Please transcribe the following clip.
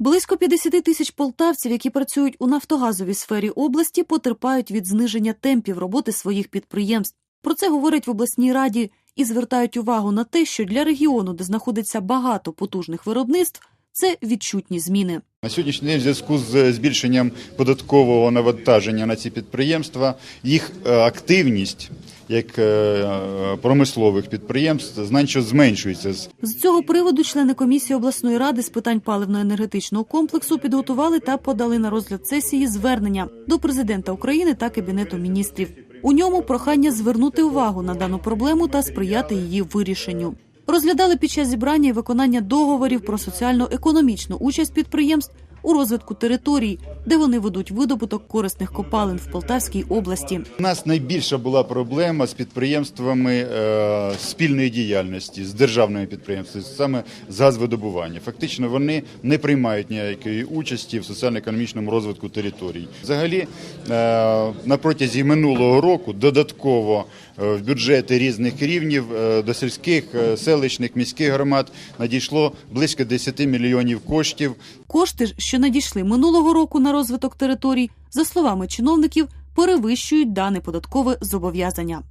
Близько 50 тисяч полтавців, які працюють у нафтогазовій сфері області, потерпають від зниження темпів роботи своїх підприємств. Про це говорять в обласній раді і звертають увагу на те, що для регіону, де знаходиться багато потужних виробництв, це відчутні зміни. На сьогоднішній день в зв'язку з збільшенням податкового навантаження на ці підприємства, їх е, активність як е, промислових підприємств значно зменшується. З цього приводу члени комісії обласної ради з питань паливно-енергетичного комплексу підготували та подали на розгляд сесії звернення до президента України та кабінету міністрів. У ньому прохання звернути увагу на дану проблему та сприяти її вирішенню. Розглядали під час зібрання і виконання договорів про соціально-економічну участь підприємств у розвитку територій, де вони ведуть видобуток корисних копалин в Полтавській області. У нас найбільша була проблема з підприємствами е, спільної діяльності, з державними підприємствами, саме з газвидобування. Фактично вони не приймають ніякої участі в соціально-економічному розвитку територій. Взагалі, е, на протязі минулого року додатково в бюджети різних рівнів е, до сільських, е, селищних, міських громад надійшло близько 10 мільйонів коштів. Кошти що надійшли минулого року на розвиток територій, за словами чиновників, перевищують дане податкове зобов'язання.